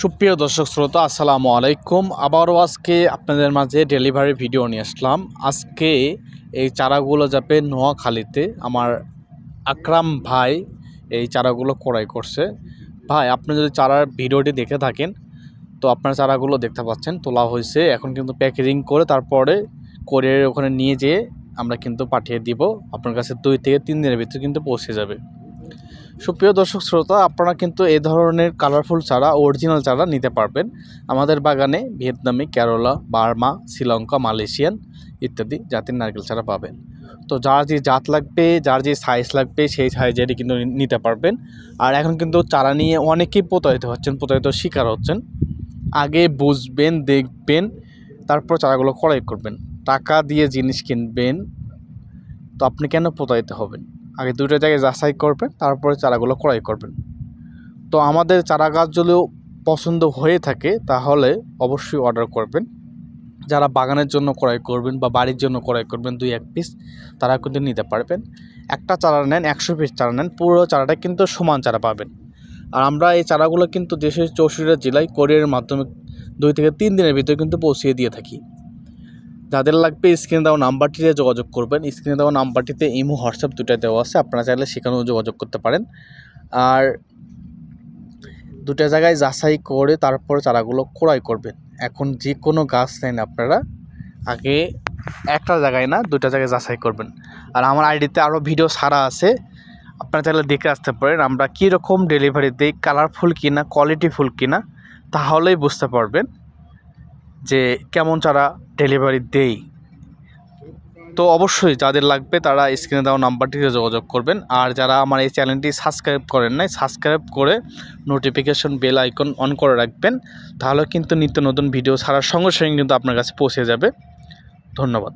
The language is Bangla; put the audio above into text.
সুপ্রিয় দর্শক শ্রোতা, আসসালামু আলাইকুম। আবারও আজকে আপনাদের মাঝে ডেলিভারি ভিডিও নিয়ে আসলাম। আজকে এই চারাগুলো যাবে নোয়াখালীতে। আমার আকরাম ভাই এই চারাগুলো ক্রয় করছে। ভাই, আপনি যদি চারার ভিডিওটি দেখে থাকেন, তো আপনার চারাগুলো দেখতে পাচ্ছেন। তোলা হয়েছে, এখন কিন্তু প্যাকেজিং করে তারপরে কোরিয়ার ওখানে নিয়ে যেয়ে আমরা কিন্তু পাঠিয়ে দিব। আপনার কাছে দুই থেকে তিন দিনের ভিতরে কিন্তু পৌঁছে যাবে। সুপ্রিয় দর্শক শ্রোতা, আপনারা কিন্তু এই ধরনের কালারফুল চারা অরিজিনাল চারা নিতে পারবেন। আমাদের বাগানে ভিয়েতনামি, কেরলা, বার্মা, শ্রীলঙ্কা, মালয়েশিয়ান ইত্যাদি জাতির নারকেল চারা পাবেন। তো যার যে জাত লাগবে, যার যে সাইজ লাগবে, সেই সাইজেরই কিন্তু নিতে পারবেন। আর এখন কিন্তু চারা নিয়ে অনেকেই প্রতারিত হচ্ছেন প্রতারিত শিকার হচ্ছেন। আগে বুঝবেন, দেখবেন, তারপর চারাগুলো ক্রয় করবেন। টাকা দিয়ে জিনিস কিনবেন, তো আপনি কেন প্রতারিত হবেন? আগে দুটো জায়গায় যাচাই করবেন, তারপরে চারাগুলো ক্রয় করবেন। তো আমাদের চারা গাছ যদিও পছন্দ হয়ে থাকে, তাহলে অবশ্যই অর্ডার করবেন। যারা বাগানের জন্য ক্রয় করবেন বা বাড়ির জন্য ক্রয় করবেন দুই এক পিস তারা কিন্তু নিতে পারবেন। একটা চারা নেন, একশো পিস চারা নেন, পুরো চারাটা কিন্তু সমান চারা পাবেন। আর আমরা এই চারাগুলো কিন্তু দেশের চৌষট্টি জেলায় কোরিয়ারের মাধ্যমে দুই থেকে তিন দিনের ভিতরে কিন্তু পৌঁছিয়ে দিয়ে থাকি। যাদের লাগবে স্ক্রিনে দেওয়া নাম্বারটিতে যোগাযোগ করবেন। স্ক্রিনে দেওয়া নাম্বারটিতে ইমো, হোয়াটসঅ্যাপ দুটাই দেওয়া আছে। আপনারা চাইলে সেখানেও যোগাযোগ করতে পারেন। আর দুটা জায়গায় যাচাই করে তারপরে চারাগুলো ক্রয় করবেন। এখন যে কোনো গাছ নেন আপনারা, আগে একটা জায়গায় না, দুটা জায়গায় যাচাই করবেন। আর আমার আইডিতে আরও ভিডিও ছাড়া আছে। আপনারা চাইলে দেখে আসতে পারেন আমরা কীরকম ডেলিভারি দিই কালারফুল কিনা, কোয়ালিটিফুল কিনা, তাহলেই বুঝতে পারবেন। যে কেমন চারা ডেলিভারি দেই। তো অবশ্যই যাদের লাগবে তারা স্ক্রিনে দেওয়া নাম্বারটিতে যোগাযোগ করবেন। আর যারা আমার এই চ্যানেলটি সাবস্ক্রাইব করেন নাই সাবস্ক্রাইব করে নোটিফিকেশন বেল আইকন অন করে রাখবেন। তাহলে কিন্তু নিত্য নতুন ভিডিও ছাড়ার সঙ্গে সঙ্গে কিন্তু আপনার কাছে পৌঁছে যাবে। ধন্যবাদ।